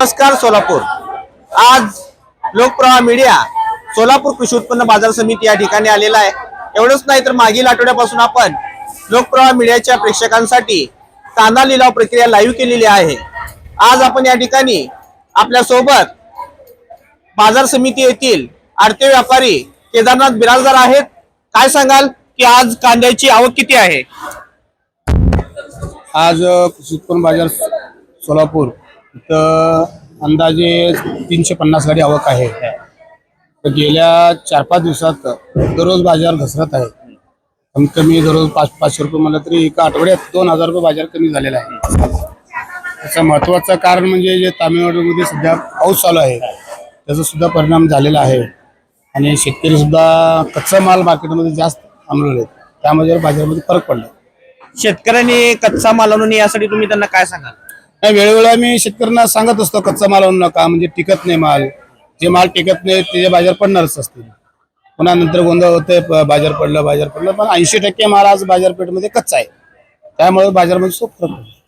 नमस्कार सोलापूर. आज लोकप्रवाह मीडिया सोलापूर कृषी उत्पन्न बाजार समिती या ठिकाणी आलेला आहे. एवढंच नाही तर मागील आठवड्यापासून आपण लोकप्रवाह मीडियाच्या प्रेक्षकांसाठी कांदा लिलाव प्रक्रिया लाईव्ह केलेली आहे. आज आपण या ठिकाणी आपल्यासोबत बाजार समिती येथील आडते व्यापारी केदारनाथ बिराजदार आहेत. काय सांगाल की आज कांद्याची आवक किती आहे? आज कृषी उत्पन्न बाजार सोलापूर तर अंदाजे तीनशे पन्नास गाडी आवक आहे. तर गेल्या चार पाच दिवसात दररोज बाजार घसरत आहे. कमीत कमी दररोज पाच पाचशे रुपये म्हणलं तरी एका आठवड्यात दोन हजार रुपये बाजार कमी झालेला आहे. त्याचं महत्वाचं कारण म्हणजे जे तामिळनाडूमध्ये सध्या पाऊस चालू आहे त्याचा सुद्धा परिणाम झालेला आहे. आणि शेतकरी सुद्धा कच्चा माल मार्केटमध्ये जास्त थांबलेले आहेत. बाजारामध्ये फरक पडला. शेतकऱ्यांनी कच्चा माल आणून यासाठी तुम्ही त्यांना काय सांगाल? वेळोवेळी आम्ही शेतकऱ्यांना सांगत असतो कच्चा माल आणू नका म्हणजे टिकत नाही माल. जे माल टिकत नाही ते बाजार पडणारच असतील. पुन्हा नंतर गोंधळ होते बाजार पडलं बाजार पडलं पण ऐंशी टक्के माल आज बाजारपेठमध्ये कच्चा आहे. त्यामुळे बाजारामध्ये खूप फरक पडतो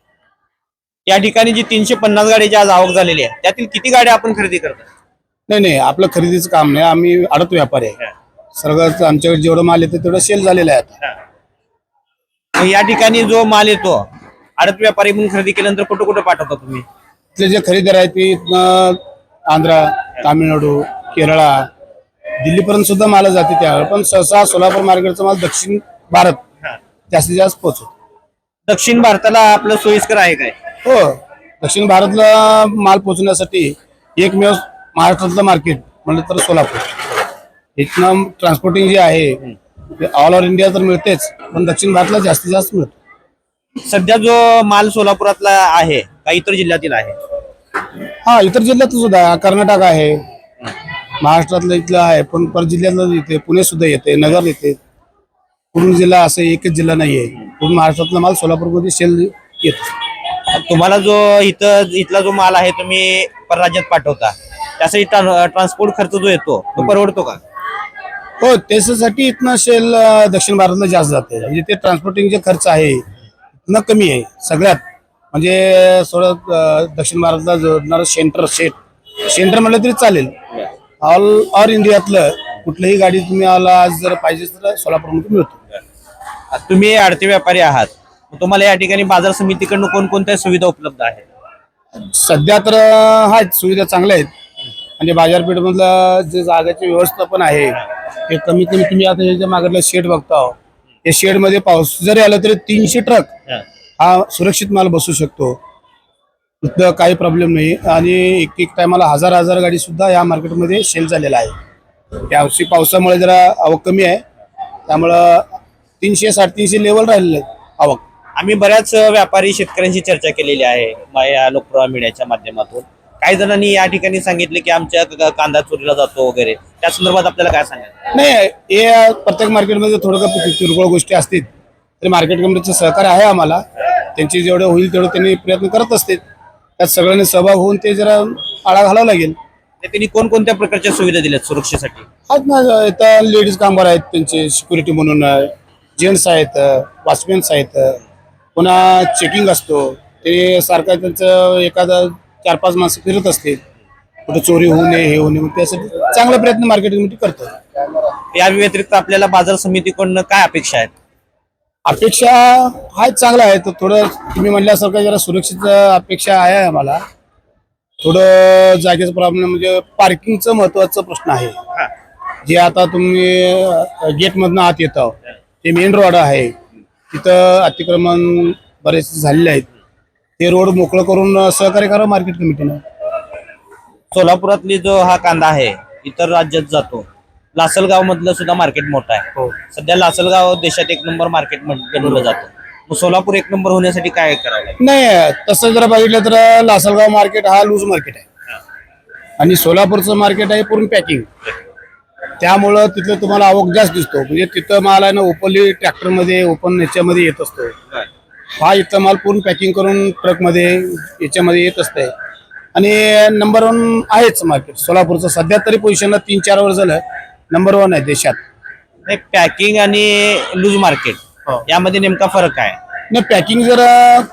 या ठिकाणी जी तीनशे पन्नास गाडीची आज आवक झालेली आहे त्यातील किती गाड्या आपण खरेदी करतो नाही नाही आपलं खरेदीचं काम नाही आम्ही आडत व्यापारी आहे. सगळं आमच्याकडे जेवढं माल येतं तेवढं सेल झालेलं आहे आता. या ठिकाणी जो माल येतो आडत व्यापारी म्हणून खरेदी केल्यानंतर कुठं कुठं पाठवता तुम्ही? इथले जे खरेदीदार आहेत ते इथनं आंध्रा तामिळनाडू केरळा दिल्लीपर्यंत सुद्धा माल जाते त्यावेळेला पण सहसा सोलापूर मार्केटचा माल दक्षिण भारत जास्तीत जास्त पोहोचतो. दक्षिण भारताला आपलं सोयीस्कर आहे काय? हो. दक्षिण भारतला माल पोहोचण्यासाठी एकमेव महाराष्ट्रातलं मार्केट म्हणलं तर सोलापूर. इथनं ट्रान्सपोर्टिंग जे आहे ते ऑल ओव्हर इंडिया तर मिळतेच पण दक्षिण भारतला जास्तीत जास्त मिळतं. सध्या जो माल सोलापुरातला आहे का इतर जिल्ह्यातील आहे? हा इतर जिल्ह्यात सुद्धा कर्नाटक आहे. महाराष्ट्रातलं इथलं आहे पण पर जिल्ह्यातलं येते पुणे सुद्धा येते नगर येते. पूर्ण जिल्हा असं एकच जिल्हा नाहीये पूर्ण महाराष्ट्रातला माल सोलापूरमध्ये सेल येतो. तुम्हाला जो इथं इथला जो माल आहे तुम्ही परराज्यात पाठवता. त्यासाठी ट्रान- ट्रान्सपोर्ट खर्च जो येतो तो परवडतो का? हो त्याच्यासाठी इथनं सेल अं, दक्षिण भारतला जास्त जाते. म्हणजे ते ट्रान्सपोर्टिंगचे खर्च आहे. इथनं कमी आहे. सगळ्यात. म्हणजे थोडं अं, दक्षिण भारतला जोडणारं सेंटर सेट सेंटर म्हणलं तरी चालेल. ऑल ऑल इंडियातलं कुठलीही गाडी तुम्ही आला आज जर पाहिजे तर सोलापूरमध्ये मिळतो. तुम्ही आडते व्यापारी आहात. तुम्हाला या ठिकाणी बाजार समितीकडून कोणकोणत्या सुविधा उपलब्ध आहेत? सध्या तर आहेत. सुविधा चांगल्या आहेत. म्हणजे बाजारपेठमधलं जे जागेचे व्यवस्थापन आहे ते कमीत कमी तुम्ही आता हे जे मागडलं शेड बघता या शेडमध्ये पाऊस जरी आला तरी तीनशे ट्रक हा. सुरक्षित माल बसू शकतो. काही प्रॉब्लेम नाही. आणि एक एक टायमाला हजार हजार गाडी सुद्धा या मार्केटमध्ये सेल झालेला आहे. यावर्षी पावसामुळे जरा आवक कमी आहे. त्यामुळं तीनशे साडेतीनशे लेवल राहिलेलं आहे आवक. आम्ही बऱ्याच व्यापारी शेतकऱ्यांशी चर्चा केलेली आहे म- या लोकप्रवाह मीडियाच्या माध्यमातून. काही जणांनी या ठिकाणी सांगितले की आमच्या कांदा चोरीला जातो वगैरे. त्या संदर्भात आपल्याला काय सांगायचं नाही हे प्रत्येक मार्केटमध्ये थोडं किरकोळ गोष्टी असतील तरी मार्केट कमिटीचं सहकार्य आहे आम्हाला. त्यांची जेवढं होईल तेवढं त्यांनी प्रयत्न करत असतील. त्यात सगळ्यांनी सहभाग होऊन ते जरा आळा घालावं लागेल. त्यांनी कोणकोणत्या प्रकारच्या सुविधा दिल्यात सुरक्षेसाठी? आहेत ना इथं लेडीज कामगार आहेत त्यांचे सिक्युरिटी म्हणून जेंट्स आहेत वॉचमॅन्स आहेत पुन्हा चेकिंग असतो. ते सारखं त्यांचं एखादं चार पाच माणसं फिरत असतील कुठं चोरी होऊ नये हे होऊ नये मग त्यासाठी चांगला प्रयत्न मार्केट कमिटी करतो या व्यतिरिक्त आपल्याला बाजार समितीकडून काय अपेक्षा आहेत? अपेक्षा आहेत चांगल्या आहेत. थोडं तुम्ही म्हणल्यासारखं जरा सुरक्षित अपेक्षा आहे आम्हाला. थोडं जागेचा प्रॉब्लेम म्हणजे पार्किंगचं महत्त्वाचा प्रश्न आहे. जे आता तुम्ही गेटमधनं आत येतो ते मेन रोड आहे. तिथं अतिक्रमण बरेच झालेले आहेत. ते रोड मोकळं करून सहकार्य करा मार्केट कमिटीनं सोलापुरातली जो हा कांदा आहे इतर राज्यात जातो. लासलगाव मधलं सुद्धा मार्केट मोठं आहे. हो. सध्या लासलगाव देशात एक नंबर मार्केट बनवलं जातं. मग सोलापूर एक नंबर होण्यासाठी काय करावं लागेल? नाही तसं जर बघितलं तर लासलगाव मार्केट हा लूज मार्केट आहे. आणि सोलापूरचं मार्केट आहे पूर्ण पॅकिंग त्यामुळं तिथलं तुम्हाला आवक जास्त दिसतो. म्हणजे तिथं माल आहे ना ओपनली ट्रॅक्टरमध्ये ओपन याच्यामध्ये येत असतो. हा इथला माल पूर्ण पॅकिंग करून ट्रकमध्ये याच्यामध्ये येत असते आणि नंबर वन आहेच मार्केट सोलापूरचं सध्या तरी पोझिशनला तीन चार वर्ष झालं नंबर वन आहे देशात. पॅकिंग आणि लूज मार्केट यामध्ये नेमका फरक काय? नाही पॅकिंग जर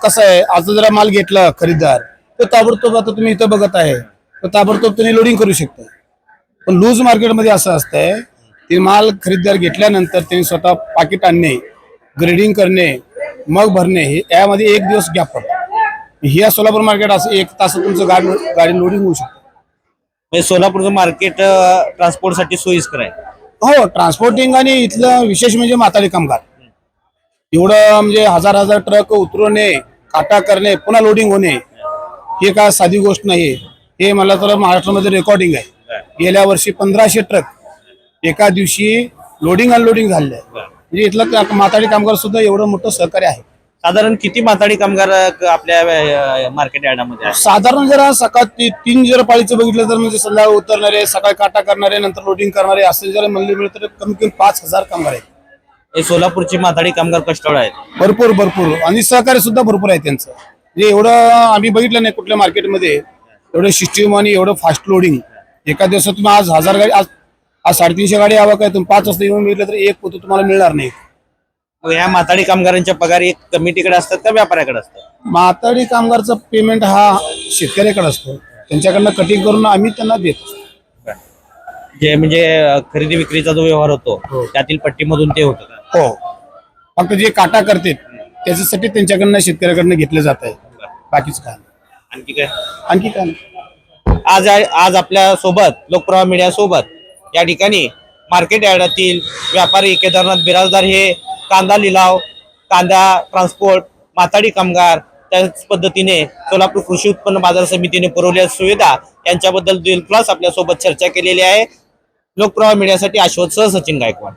कसं आहे आता जरा माल घेतला खरीददार तर ताबडतोब आता तुम्ही इथं बघत आहे तर ताबडतोब तुम्ही लोडिंग करू शकता. पण लूज मार्केटमध्ये असं असतंय ते माल खरेदीदार घेतल्यानंतर त्यांनी स्वतः पाकिट आणणे ग्रेडिंग करणे मग भरणे हे यामध्ये एक दिवस गॅप पडतो. ह्या सोलापूर मार्केट असं एक तास तुमचं गाडी गाडी लोडिंग होऊ शकते. म्हणजे सोलापूरचं मार्केट ट्रान्सपोर्टसाठी सोयीस्कर आहे. हो ट्रान्सपोर्टिंग आणि इथलं विशेष म्हणजे माताडी कामगार. एवढं म्हणजे हजार हजार ट्रक उतरवणे काटा करणे पुन्हा लोडिंग होणे हे काय साधी गोष्ट नाही हे मला तर महाराष्ट्रामध्ये रेकॉर्डिंग आहे. गेल्या वर्षी पंधराशे ट्रक एका दिवशी लोडिंग अनलोडिंग झाले आहे. म्हणजे इथलं माताडी कामगार सुद्धा एवढं मोठं सहकार्य आहे. साधारण किती माथाडी कामगार आपल्या मार्केट यार्डामध्ये साधारण जरा सकाळ ती- तीन जर पाळीचं बघितलं तर म्हणजे संध्याकाळी उतरणारे सकाळी काटा करणारे नंतर लोडिंग करणारे असे जर म्हणले मिळत तर कमी कमी पाच हजार कामगार आहेत. हे सोलापूरची माथाडी कामगार कष्टाळ आहेत. भरपूर भरपूर. आणि सहकार्य सुद्धा भरपूर आहे त्यांचं. म्हणजे एवढं आम्ही बघितलं नाही कुठल्या मार्केटमध्ये एवढं सिस्टीम आणि एवढं फास्ट लोडिंग एका दिवसात तुम्ही आज हजार गाडी आज आज साडेतीनशे गाडी आवक आहे तुम्ही पाच वाजता येऊन बघितलं तर एक पोतं तुम्हाला मिळणार नाही मग ह्या माथाडी कामगारांच्या पगार एक कमिटीकडे असतात का व्यापाऱ्याकडे असतात माताडी कामगारचा पेमेंट हा शेतकऱ्याकडे असतो त्यांच्याकडनं कटिंग करून आम्ही त्यांना देतो जे म्हणजे अ, खरेदी विक्रीचा जो व्यवहार होतो हो. त्यातील पट्टीमधून ते होतं का? हो फक्त जे काटा करतात त्याच्यासाठी त्यांच्याकडनं शेतकऱ्याकडनं घेतलं जात आहे बाकीच काय नाही. आणखी काय आणखी काय नाही. आज आज आपल्यासोबत लोकप्रवाह मीडिया सोबत या ठिकाणी मार्केट यार्डातील व्यापारी केदारनाथ बिराजदार हे कांदा लिलाव कांदा ट्रान्सपोर्ट माथाडी कामगार त्याच पद्धतीने सोलापूर कृषी उत्पन्न बाजार समितीने पुरवलेल्या सुविधा यांच्याबद्दल दिलखुलास आपल्यासोबत चर्चा केलेली आहे. लोकप्रवाह मीडियासाठी आश्वत सह सचिन गायकवाड.